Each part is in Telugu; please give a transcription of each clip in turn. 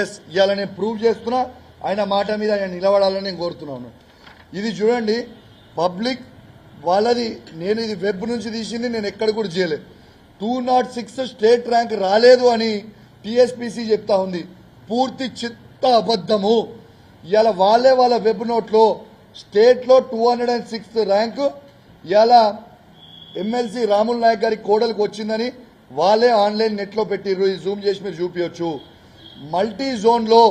ఎస్ ఇవాళ నేను ప్రూవ్ చేస్తున్నా. ఆయన మాట మీద ఆయన నిలబడాలని నేను కోరుతున్నాను. ఇది చూడండి పబ్లిక్ వాళ్ళది నేను ఇది వెబ్ నుంచి తీసింది నేను ఎక్కడ కూడా చేయలేదు two naught six state rank రాలేదు అని టీఎస్పీసీ చెప్తా ఉంది. పూర్తి చిత్త అబద్ధము. ఇవాళ వాళ్ళే వాళ్ళ వెబ్ నోట్లో స్టేట్లో two hundred and sixth rank ఇవాళ ఎమ్మెల్సీ రాముల్ నాయక్ గారి కోడలకు వచ్చిందని వాళ్ళే ఆన్లైన్ నెట్లో పెట్టిర్రు. ఈ జూమ్ చేసి మీరు చూపించవచ్చు మల్టీ జోన్లో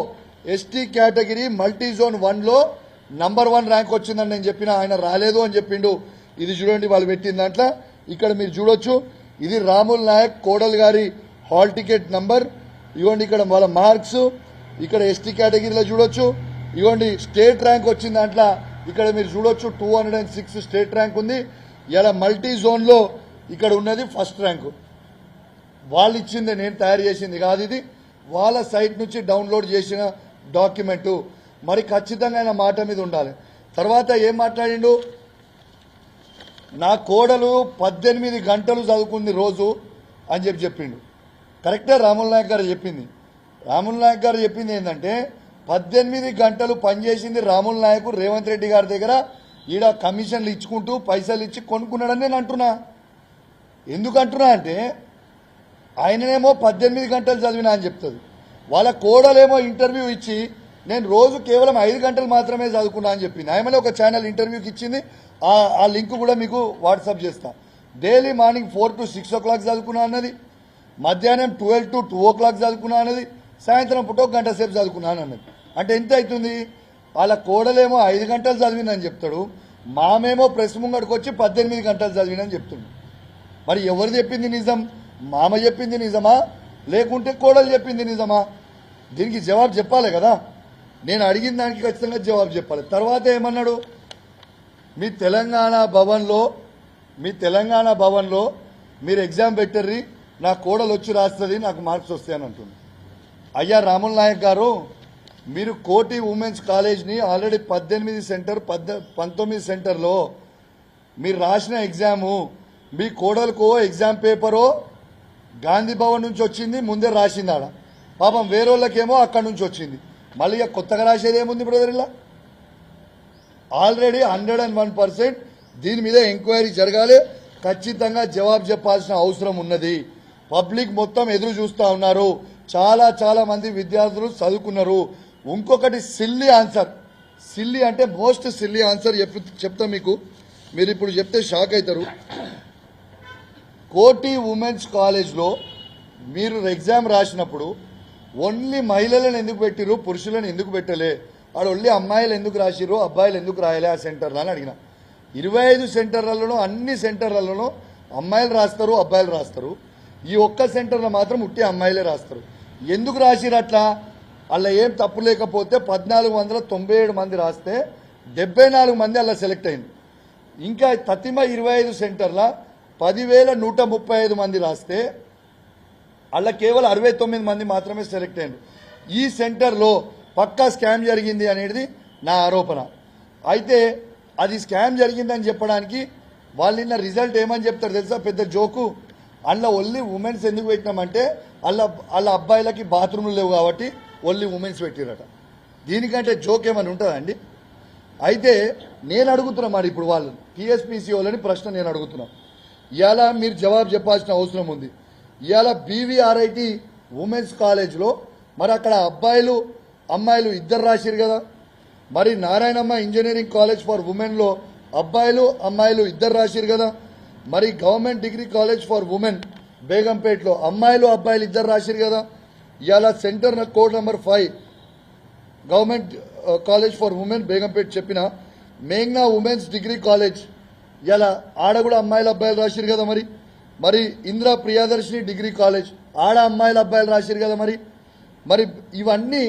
ఎస్టీ కేటగిరీ మల్టీ జోన్ వన్లో నంబర్ వన్ ర్యాంక్ వచ్చిందని నేను చెప్పిన ఆయన రాలేదు అని చెప్పిండు. ఇది చూడండి వాళ్ళు పెట్టిన దాంట్లో. ఇక్కడ మీరు చూడొచ్చు. ఇది రాముల్ నాయక్ కోడల్ గారి హాల్ టికెట్ నంబర్. ఇవ్వండి ఇక్కడ వాళ్ళ మార్క్స్. ఇక్కడ ఎస్టీ కేటగిరీలో చూడొచ్చు. ఇవ్వండి స్టేట్ ర్యాంక్ వచ్చిన దాంట్లో ఇక్కడ మీరు చూడొచ్చు. Two hundred and six state rank ఉంది. ఇలా మల్టీ జోన్లో ఇక్కడ ఉన్నది ఫస్ట్ ర్యాంకు. వాళ్ళు ఇచ్చింది నేను తయారు చేసింది. కాదు ఇది. వాళ్ళ సైట్ నుంచి డౌన్లోడ్ చేసిన డాక్యుమెంటు. మరి ఖచ్చితంగా ఆయన మాట మీద ఉండాలి. తర్వాత ఏం మాట్లాడిండు? నా కోడలు పద్దెనిమిది గంటలు చదువుకుంది రోజు అని చెప్పి చెప్పిండు. కరెక్టే రాముల నాయక్ గారు చెప్పింది. రాముల నాయక్ గారు చెప్పింది ఏంటంటే పద్దెనిమిది గంటలు పనిచేసింది రాముల నాయకు రేవంత్ రెడ్డి గారి దగ్గర. ఈడ కమిషన్లు ఇచ్చుకుంటూ పైసలు ఇచ్చి కొనుక్కున్నాడని నేను అంటున్నా. ఎందుకంటున్నా అంటే ఆయననేమో పద్దెనిమిది గంటలు చదివినా అని చెప్తుంది. వాళ్ళ కోడలేమో ఇంటర్వ్యూ ఇచ్చి నేను రోజు కేవలం ఐదు గంటలు మాత్రమే చదువుకున్నా అని చెప్పింది ఆయమనే ఒక ఛానల్ ఇంటర్వ్యూకి ఇచ్చింది ఆ లింక్ కూడా మీకు వాట్సాప్ చేస్తా. Daily morning four to six o'clock చదువుకున్నా అన్నది మధ్యాహ్నం twelve to two o'clock చదువుకున్నా అన్నది సాయంత్రం పూట ఒక గంట సేపు చదువుకున్నాను అన్నది. అంటే ఎంత అవుతుంది? వాళ్ళ కోడలేమో ఐదు గంటలు చదివిందని చెప్తాడు మామేమో ప్రెస్ ముంగడికి వచ్చి పద్దెనిమిది గంటలు చదివినని చెప్తుంది మరి ఎవరు చెప్పింది నిజం? మామ చెప్పింది నిజమా? లేకుంటే కోడలు చెప్పింది నిజమా? దీనికి జవాబు చెప్పాలి కదా. నేను అడిగిన దానికి ఖచ్చితంగా జవాబు చెప్పాలి. తర్వాత ఏమన్నాడు? మీ తెలంగాణ భవన్లో మీ తెలంగాణ భవన్లో మీరు ఎగ్జామ్ పెట్టర్రి నా కోడలు వచ్చి రాస్తుంది నాకు మార్క్స్ వస్తాయని అంటుంది. అయ్యా రాముల్ నాయక్ గారు మీరు కోటి ఉమెన్స్ కాలేజ్ని ఆల్రెడీ పద్దెనిమిది సెంటర్ పద్ద పంతొమ్మిది సెంటర్లో మీరు రాసిన ఎగ్జాము మీ కోడలకో ఎగ్జామ్ పేపరు గాంధీ భవన్ నుంచి వచ్చింది ముందే రాసింది ఆడ. పాపం వేరేళ్ళకేమో అక్కడి నుంచి వచ్చింది. మళ్ళీ ఇక కొత్తగా రాసేది ఏముంది బ్రదర్ ఇలా? Already hundred and one percent దీని మీద ఎంక్వైరీ జరగాలి. ఖచ్చితంగా జవాబు చెప్పాల్సిన అవసరం ఉన్నది. పబ్లిక్ మొత్తం ఎదురు చూస్తూ ఉన్నారు. చాలా చాలా మంది విద్యార్థులు చదువుకున్నారు. ఇంకొకటి సిల్లీ ఆన్సర్ సిల్లీ అంటే మోస్ట్ సిల్లీ ఆన్సర్ చెప్తా మీకు. మీరు ఇప్పుడు చెప్తే షాక్ అవుతారు. కోటి ఉమెన్స్ కాలేజ్లో మీరు ఎగ్జామ్ రాసినప్పుడు ఓన్లీ మహిళలను ఎందుకు పెట్టిరు పురుషులను ఎందుకు పెట్టలే? ఆడ ఓన్లీ అమ్మాయిలు ఎందుకు రాసిరు అబ్బాయిలు ఎందుకు రాయలే ఆ సెంటర్లో అని అడిగిన. ఇరవై ఐదు సెంటర్లలోనూ అన్ని సెంటర్లలోనూ అమ్మాయిలు రాస్తారు అబ్బాయిలు రాస్తారు. ఈ ఒక్క సెంటర్లో మాత్రం ఉట్టి అమ్మాయిలే రాస్తారు. ఎందుకు రాసిరు అట్లా? అలా ఏం తప్పు లేకపోతే పద్నాలుగు వందల తొంభై ఏడు మంది రాస్తే డెబ్బై నాలుగు మంది అలా సెలెక్ట్ అయింది ఇంకా తతిమ ఇరవై ఐదు సెంటర్ల పదివేల నూట ముప్పై ఐదు మంది రాస్తే అలా కేవలం అరవై తొమ్మిది మంది మాత్రమే సెలెక్ట్ అయ్యారు ఈ సెంటర్లో పక్కా స్కామ్ జరిగింది అనేది నా ఆరోపణ. అయితే అది స్కామ్ జరిగిందని చెప్పడానికి వాళ్ళు నిన్న రిజల్ట్ ఏమని చెప్తారు తెలుసా? పెద్ద జోకు. అందులో ఓన్లీ ఉమెన్స్ ఎందుకు పెట్టినామంటే వాళ్ళ వాళ్ళ అబ్బాయిలకి బాత్రూమ్లు లేవు కాబట్టి ఓన్లీ ఉమెన్స్ పెట్టిరట. దీనికంటే జోక్ ఏమైనా ఉంటుందా అండి? అయితే నేను అడుగుతున్నా మరి ఇప్పుడు వాళ్ళు టీఎస్పీసీ వాళ్ళని ప్రశ్న నేను అడుగుతున్నాను ఇలా మీరు జవాబు చెప్పాల్సిన అవసరం ఉంది. ఇలా బీవీఆర్ఐటి ఉమెన్స్ కాలేజ్లో మరి అక్కడ అబ్బాయిలు అమ్మాయిలు ఇద్దరు రాసిరు కదా. మరి నారాయణమ్మ ఇంజనీరింగ్ కాలేజ్ ఫర్ ఉమెన్లో అబ్బాయిలు అమ్మాయిలు ఇద్దరు రాసిరు కదా. మరి government degree college for women బేగంపేటలో అమ్మాయిలు అబ్బాయిలు ఇద్దరు రాసిరు కదా. ఇలా centre code number five government college for women Begumpet చెప్పిన మేఘ్నా ఉమెన్స్ డిగ్రీ కాలేజ్ ఇలా ఆడ కూడా అమ్మాయిల అబ్బాయిలు రాసిరు కదా మరి? మరి ఇందిరా ప్రియదర్శిని డిగ్రీ కాలేజ్ ఆడ అమ్మాయిల అబ్బాయిలు రాసిరు కదా మరి? మరి ఇవన్నీ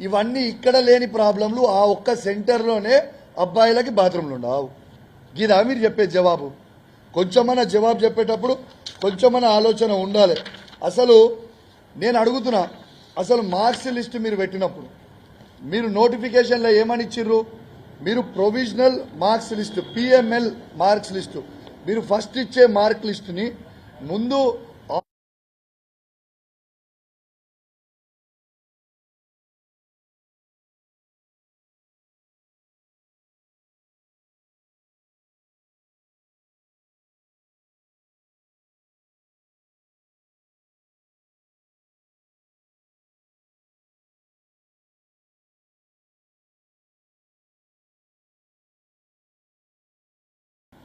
ఇవన్నీ ఇక్కడ లేని ప్రాబ్లంలు ఆ ఒక్క సెంటర్లోనే అబ్బాయిలకి బాత్రూంలు ఉండవు. గిదా మీరు చెప్పే జవాబు. కొంచెమన్నా జవాబు చెప్పేటప్పుడు కొంచెమన్నా ఆలోచన ఉండాలి. అసలు నేను అడుగుతున్నా అసలు మార్క్స్ లిస్ట్ మీరు పెట్టినప్పుడు మీరు నోటిఫికేషన్లో ఏమని ఇచ్చిర్రు? మీరు provisional marks list PML marks list మీరు ఫస్ట్ ఇచ్చే మార్క్ లిస్టుని ముందు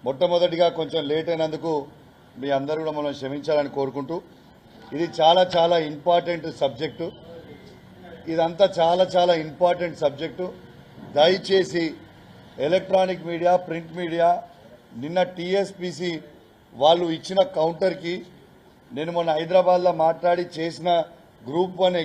మొట్టమొదటిగా కొంచెం లేట్ అయినందుకు మీ అందరూ కూడా మనం క్షమించాలని కోరుకుంటూ ఇది చాలా చాలా ఇంపార్టెంట్ సబ్జెక్టు. ఇదంతా చాలా చాలా ఇంపార్టెంట్ సబ్జెక్టు. దయచేసి ఎలక్ట్రానిక్ మీడియా ప్రింట్ మీడియా నిన్న టీఎస్పీసీ వాళ్ళు ఇచ్చిన కౌంటర్కి నేను మొన్న హైదరాబాద్లో మాట్లాడి చేసిన గ్రూప్ వన్